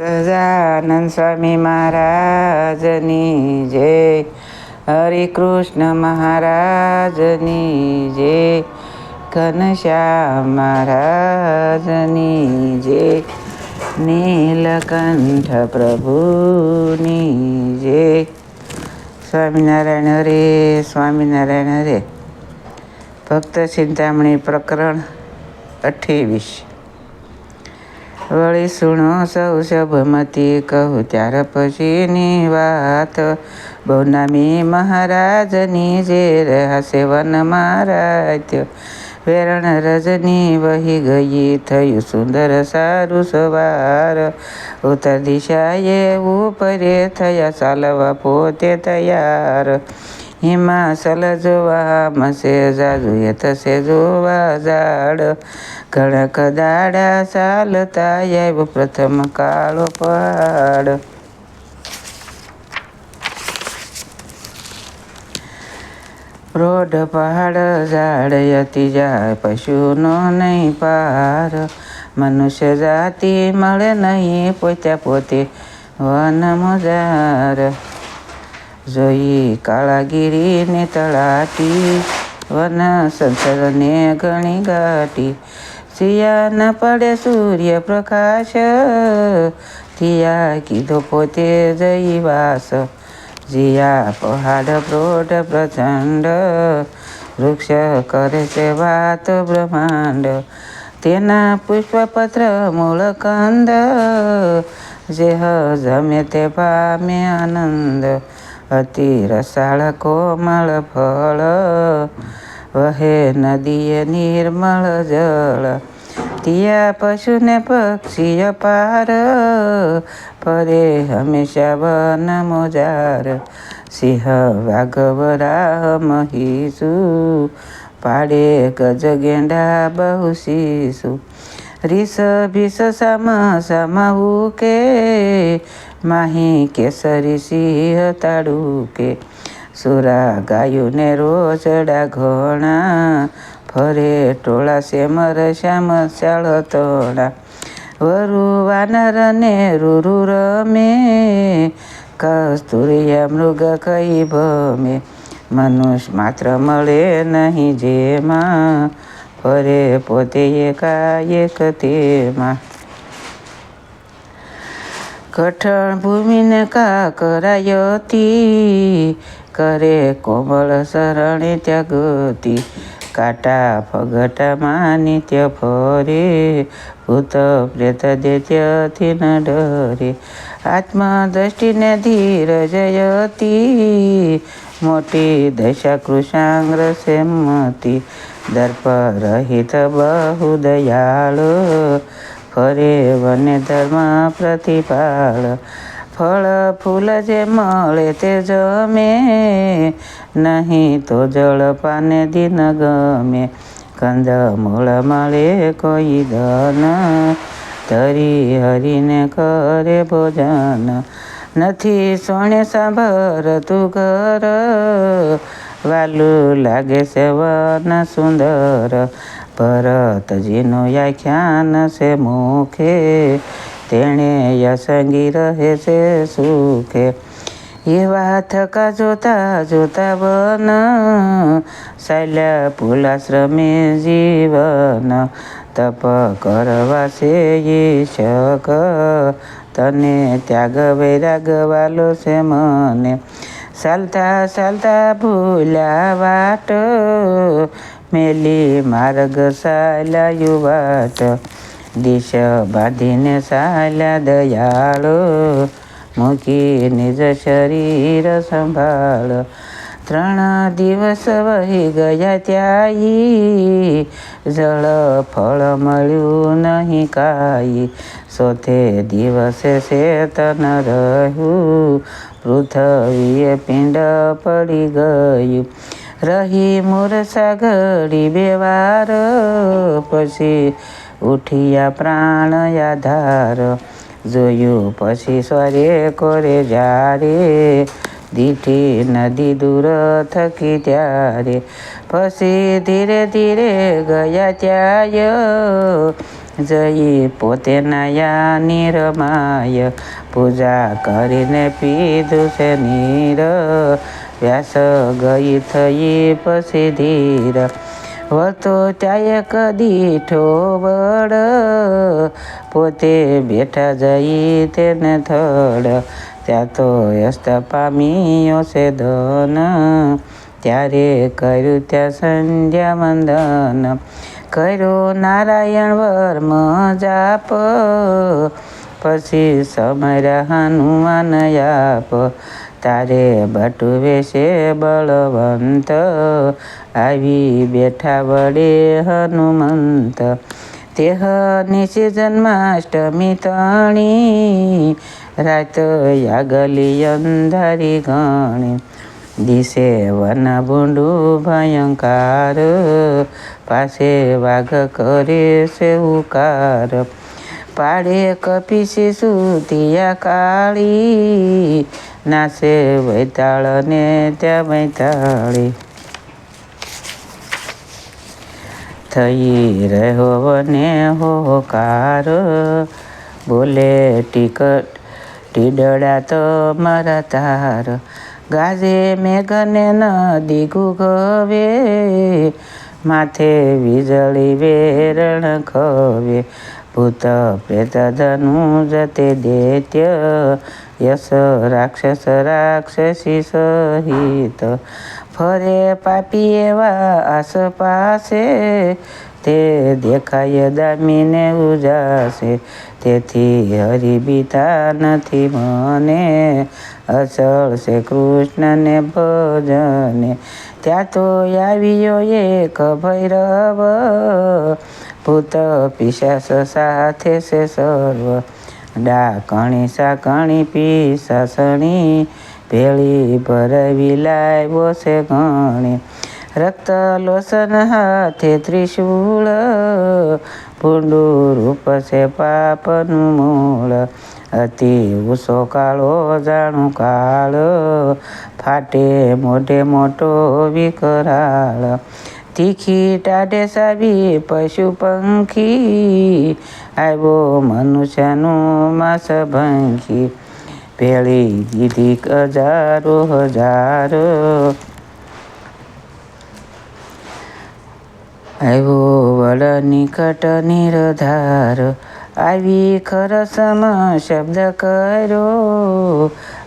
સજાનંદ સ્વામી મહારાજની જય. હરે કૃષ્ણ મહારાજની જય. ઘનશ્યામ મહારાજની જય. નીલકંઠ પ્રભુની જય. સ્વામિનારાયણ હરે સ્વામિનારાયણ હરે. ભક્ત ચિંતામણી પ્રકરણ અઠ્ઠાવીસ વળી સુણો સૌ સભમતી કહું, ત્યાર પછીની વાત. બહુનામી મહારાજની જે રહ્યા વન મહારાજ વેરણ રજની વહી ગઈ થયું સુંદર સારું સવાર. ઉત્તર દિશાએ ઉપરે થયા ચાલવા પોતે તૈયાર. હિમાચલ જોવા મસે જાજુ એ થશે જોવા ઝાડ. કણક દાડા ચાલતા આવ્યો પ્રથમ કાળો પહાડ. રોડ પહાડ, ઝાડ યતી જાય, પશુનો નહીં પાર. મનુષ્ય જાતિ મળે નહીં પોતે પોતે વન મજાર જોઈ કાળાગીરીને તળાટી વન સંસદને ઘણી ગાટી સિયા ન પડે સૂર્ય પ્રકાશ તિયા કીધો પોતે જઈ વાસ જીયા પહાડ પ્રોઢ પ્રચંડ વૃક્ષ કરે છે વાત બ્રહ્માંડ તેના પુષ્પપત્ર મૂળ કંદ જે જમે તે પામે આનંદ અતિ રસાળ કોમળ ફળ વહે નદીએ નિર્મળ જળ તિયા પશુને પક્ષી અપાર ફરે હંમેશા વન મોજાર સિંહ વાઘવરા મહીસુ પાડે ગજ ગેંડા બહુ શીસુ રીસ ભીસ સામ સામવું કે માહી કેસરી સિંહ તાડું કે સુરા ગાયુંને રોજડા ઘણા ફરે ટોળા સેમર શ્યામ શાળ તોડા વરુ વાનર ને રૂરુ રમે કસ્તુરિયા મૃગ કઈ ભમે મનુષ્ય માત્ર મળે નહીં જેમાં ફરે પોતે એકાએક તેમાં કઠણ ભૂમિને કા કરાયતી કરે કોમળ શરણે ત્યાગતી કાટા ફગટામાં નિત્ય ફરે ભૂત પ્રેત દૈત્યથી ન ડરે આત્મદ્રષ્ટિને ધીર જયતી મોટી દશા કૃષાંગ્ર સેમતી દર્પ રહિત બહુ દયાળુ ફરે વને ધર્મ પ્રતિપાળ. ફળ, ફૂલ જે મળે તે જમે. નહીં તો જળ પાને દિન ગમે. કંદ, મૂળ મળે કોઈ ધન ધરી હરીને કરે ભોજન. નથી સોણે સાંભર તું ઘર. વાલું લાગે સેવન વન સુંદર. ભરતજીનું ખ્યાન છે મુખે, તેણે યસંગી રહે છે સુખે. એવા થકા જોતા જોતા વન સાલ્યા પુલાશ્રમે જીવન, તપ કરવા છે શક. તને ત્યાગ વૈરાગ વાલો છે મને. ચાલતા ચાલતા ભૂલ્યા વાટ મેલી માર્ગ સાલા યુવાટ દિશ બાંધીને સાલા દયાળો, મૂકી નિજ શરીર સંભાળ. ત્રણ દિવસ વહી ગયા ત્યાઈ જળ ફળ મળ્યું નહીં કાઈ. સોથે દિવસે ચેતન રહ્યું, પૃથ્વીએ પિંડ પડી ગયું. રહી મૂરછા ઘડી બે વાર પછી ઉઠિયા પ્રાણ આધાર જોયું પછી સ્વરે કોરે જારે દીઠી નદી દૂર થકી ત્યારે પછી ધીરે ધીરે ગયા ત્યાં જઈ પોતે નાયા નિરમાય પૂજા કરીને પીધું છે નીર વ્યાસ ગઈ થઈ પછી ધીર. વતો ત્યાં કદી ઠોબડ પોતે બેઠા જઈ તેને થડ. ત્યાં તો યસ્ત પામીઓ છે ધન. ત્યારે કર્યું ત્યાં સંધ્યા વંદન. કર્યો નારાયણ વર્મ જાપ. પછી સમય હનુમાન યાપ. તારે બટુવે છે બળવંત. આવી બેઠા વડે હનુમંત. તેહ નિશી જન્માષ્ટમી તણી. રાત યાગલી અંધારી ગણી. દિશે વન ભૂંડુ ભયંકાર. પાસે વાઘ કરે છે ઉકાર. પાડે કપી સુતિયા કાળી. નાસે વૈતાળ ને ત્યાં વૈતાળી થઈ રહ્યો ને હોકાર. બોલે ટિકટ ટીડડા તો મારા તાર. ગાજે મેઘને નદી ગુગવે માથે વીજળી વેરણ ખવે. ભૂત પ્રેત ધનુજ તે દૈત્ય, યશ રાક્ષસ રાક્ષસી સહિત. ફરે પાપી એવા આસપાસે તે દેખાય દામીને ઉજાશે તેથી હરિબીતા નથી મને અચળ છે કૃષ્ણને ભજને. ત્યાં તો આવ્યો એક ભૈરવ ભૂત પિશાસ સાથે છે સર્વ. ડાકણી, સાકણી પીસાસણી ભેળી ભરવી લાવ્યો છે ગણી. રક્ત લોસન હાથે ત્રિશૂળ, ભૂંડું રૂપ છે પાપનું મૂળ. અતિ ઉસો કાળો જાણું કાળ, ફાટે મોઢે મોટો વિકરાળ. તીખી ટાઢે સાબી પશુ પંખી, આવ્યો મનુષ્યનું માસ ભંખી. પેળી દીધી હજારો હજારો. આવ્યો વડ નિકટ નિરધાર. આવી ખરસમ શબ્દ કર્યો.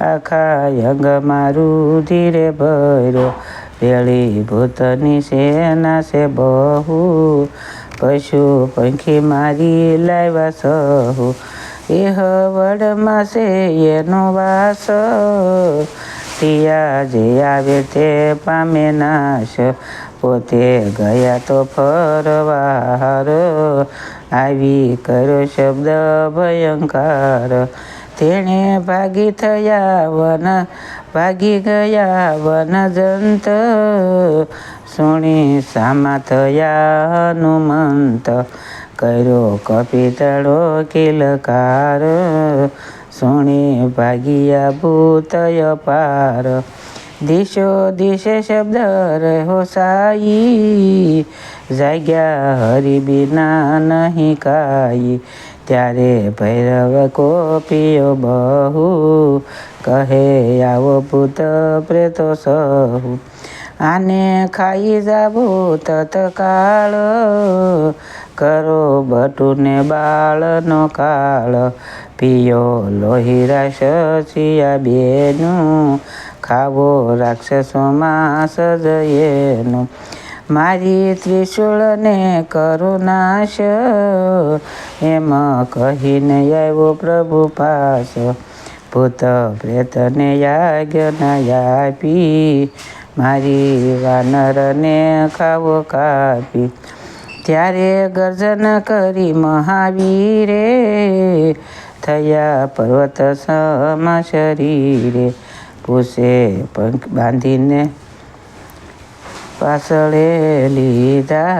આખા યંગ મારું ધીરે ભર્યો. ભેળી ભૂતની સેના છે બહુ. પશુ પંખી મારી લાવ્યા સહુ. એહ વડમાં છે એનો વાસ. તિયા જે આવે તે પામે નાશ. પોતે ગયા તો ફરવાર. આવી કરો શબ્દ ભયંકર. તેણે ભાગી થયા વન ભાગી ગયા વન જંત સુણી સામા થયા હનુમંત કર્યો કપિતળો કિલકાર સુણી ભાગિયા ભૂતય પાર દિશો દિશે શબ્દ રહ્યો સાઈ જાગ્યા હરિ બિના નહીં કાઈ ત્યારે ભૈરવ કોપીઓ બહુ કહે આવો ભૂત પ્રેતો સહુ આને ખાઈ જાવો તત્કાળ કરો બટુને બાળનો કાળ પિયો લોહિરાશ છિયા બેનું ખાવો રાક્ષસોમાં સજયેનું મારી ત્રિશુળને કરુનાશ એમ કહીને આવ્યો પ્રભુ પાસ ભૂત પ્રેતને યાજ્ઞા આપી. મારી વાનરને ખાવો કાપી. ત્યારે ગર્જન કરી મહાવીરે. થયા પર્વત સમ શરીરે. પૂછે પંખ બાંધીને પાછળે લીધા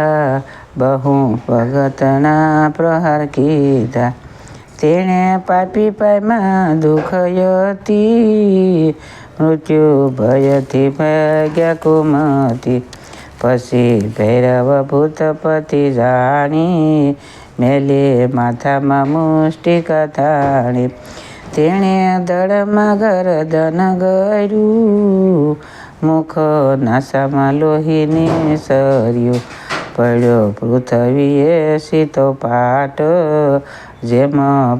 બહુ ભગતના પ્રહાર કીધા. તેણે પાપી પાયમાં દુઃખયતી મૃત્યુ ભયથી ભાગ્યા કુમતી. પછી ભૈરવ ભૂતપતિ જાણી, મેલે માથામાં મુષ્ટિ કથાણી. તેણે દળમાં ગરદન ગર્યું મુખ નાસામાં લોહીને સર્યું પડ્યો. પૃથ્વીએ સીતો પાટ, જેમ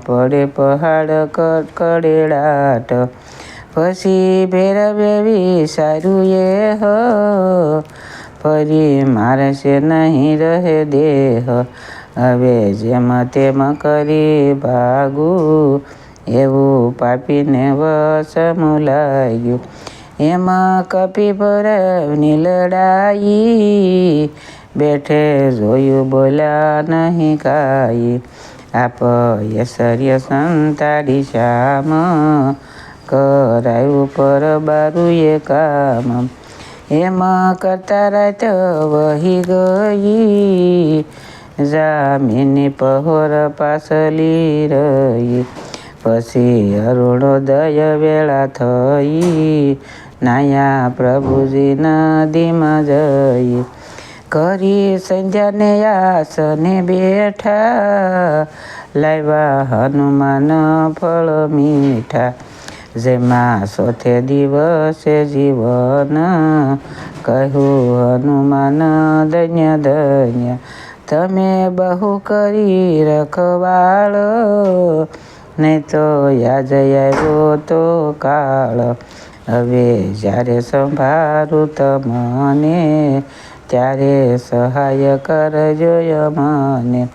પડે પહાડ કડકડેડાટ. પછી ભેરવે સારું એ હ, ફરી મારશે નહીં રહે દેહ. હવે જેમ તેમ કરી ભાગું, એવું પાપીને વસમું લાગ્યું. એમાં કપી ભરવની લડાઈ બેઠે જોયું બોલા નહીં કાઈ. આપ યશર્ય સંતાડી શ્યામ. કરાયું પર બારુએ કામ. એમાં કરતા રાત વહી ગઈ. જામીની પહોર પાસલી રહી. પછી અરુણોદય વેળા થઈ. નાયા પ્રભુજી નદીમાં જઈ. કરી સંધ્યાને આસને બેઠા. લાવ્યા હનુમાન ફળ મીઠા. જેમાં સોથે દિવસે જીવન. કહ્યું, હનુમાન, ધન્ય ધન્ય, તમે બહુ કરી રખવાળ. નહીં તો યાજ આવ્યો તો કાળ. હવે જ્યારે સંભાળું તમને, ત્યારે સહાય કરજો મને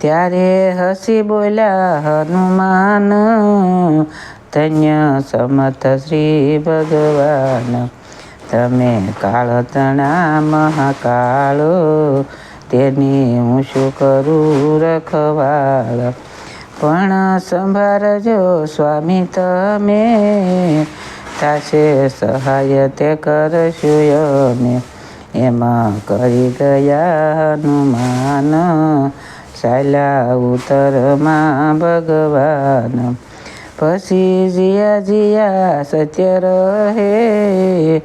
ત્યારે હસી બોલ્યા, હનુમાન, ધન્ય સમર્થ શ્રી ભગવાન. તમે કાળ તણા મહાકાળો, તેની હું શું કરું રખવાળ? પણ સંભાળજો સ્વામી તમે થાશે સહાય તે કરશું એમાં કરી ગયા હનુમાન. ચાલ્યા ઉતરમાં ભગવાન. પછી જિયા જિયા સત્ય રહે.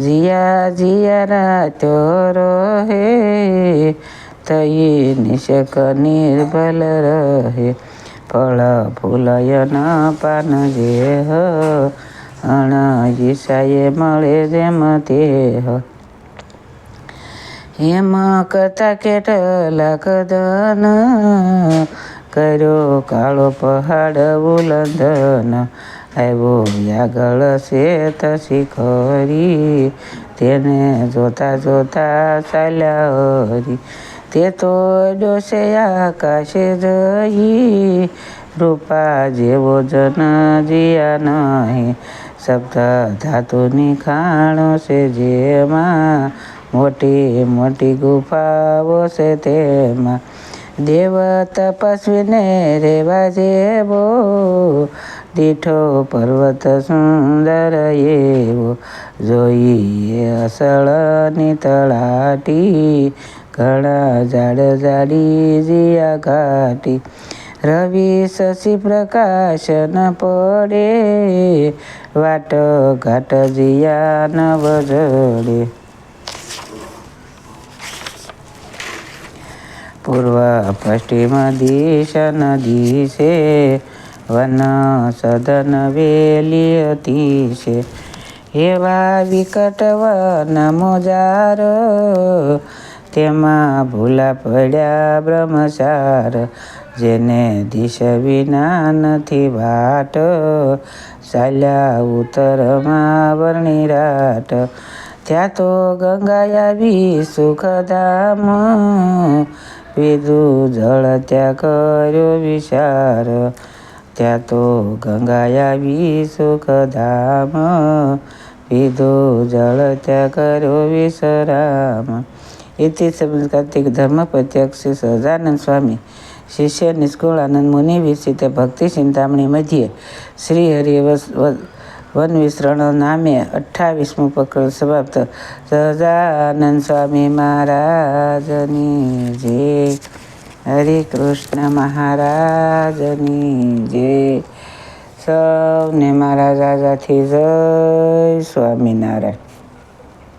જીયા જિયા રાતો રહે. થઈ નિશક નિર્ભલ રહે. ફળ ફૂલયન પાન જે અણ ઈશાએ મળે જેમ તે એમ કરતા કેટલાક દન કર્યો કાળો પહાડ બુલંદન. આવ્યો યાગળ શેત શિખરી, તેને જોતા જોતા ચાલ્યા તે તો ડોસે આકાશે જઈ રૂપા જેવો જન જીયા નહીં. શબ્દ ધાતુની ખાણો છે જેમાં મોટી મોટી ગુફાઓ છે તેમાં. દેવ તપસ્વીને રેવા જેવો, દીઠો પર્વત સુંદર એવો. જોઈએ અસળની તળાટી, ઘણા ઝાડ ઝાડી જીયા ઘાટી. રવિ શશી પ્રકાશ ન પડે, વાટ ઘાટ જિયા ન જડે પૂર્વ પશ્ચિમ દિશ દિશે વન સદન વેલી અતિશે. એવા વિકટ વન મોજાર, તેમાં ભૂલા પડ્યા બ્રહ્મચાર. જેને દિશ વિના નથી વાટ ચાલ્યા ઉત્તરમાં વર્ણી રાટ ત્યાં તો ગંગા આવી સુખધામ પીધું જળ ત્યાં કર્યો વિચાર ત્યાં તો ગંગા આવી સુખધામ પીધું જળ ત્યાં કર્યો વિશ્રામ ઇતિ સંબંધ કાર્તિક ધર્મ પ્રત્યક્ષ શ્રી સહજાનંદ સ્વામી શિષ્ય નિષ્કુળાનંદ મુનિ વિસિતે ભક્તિ, ચિંતામણી મધ્યે શ્રી હરિ વન વિસ્તરણ નામે અઠ્ઠાવીસમું પ્રકરણ સમાપ્ત. સહજાનંદ સ્વામી મહારાજની જય. હરે કૃષ્ણ મહારાજની જય. સૌને મારા રાજાથી જય સ્વામિનારાયણ.